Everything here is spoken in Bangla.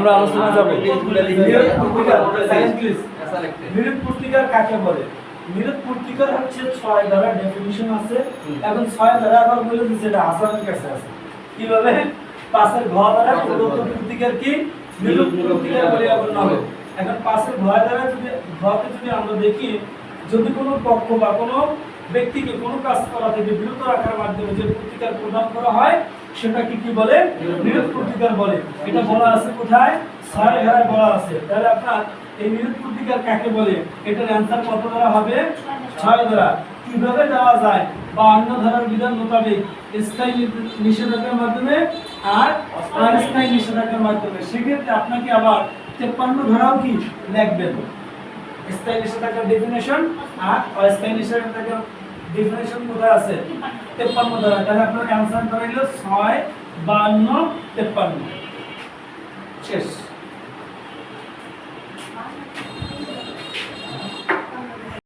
আমরা আলোচনা যাব। পত্রিকার কাকে বলে? পত্রিকার হচ্ছে ছয় ধারা ডেফিনিশন আছে এখন ছয় ধারা আবার বলে দিচ্ছে এটা হাসানের কাছে আছে। কীভাবে? পাশের ঘ দ্বারা প্রদত্ত কি? পত্রিকার বলে আবার নামে। এখন পাশের ঘ দ্বারা যদি ঘকে যদি আমরা দেখি, যদি কোনো পক্ষ বা কোনো ব্যক্তিকে কোনো কাজ করা থেকে বিরত রাখার মাধ্যমে যে প্রতিকার প্রদান করা হয় সেটাকে কি বলে? নিরোধ প্রতিকার বলে। এটা বলা আছে কোথায়? ছয় ধারায় বলা আছে। তাহলে আপনার এই নিরোধ প্রতিকার কাকে বলে? এটার অ্যান্সার কত ধারা হবে? ছয় ধারা কীভাবে দেওয়া যায়? বা অন্য ধারার বিধান মোতাবেক স্থায়ী নিষেধাজ্ঞার মাধ্যমে আর অস্থায়ী নিষেধাজ্ঞার মাধ্যমে। সেক্ষেত্রে আপনাকে আবার তেপ্পান্ন ধারাও কি? লিখবেন। স্থায়ী নিষেধাজ্ঞার ডেফিনেশন আর অস্থায়ী নিষেধাজ্ঞার ডেফিনেশন কোথায় আছে? তেপ্পান্ন দ্বারা। তাহলে আপনার অ্যান্সার হলো ছয় বান্ন তেপ্পান্ন। শেষ।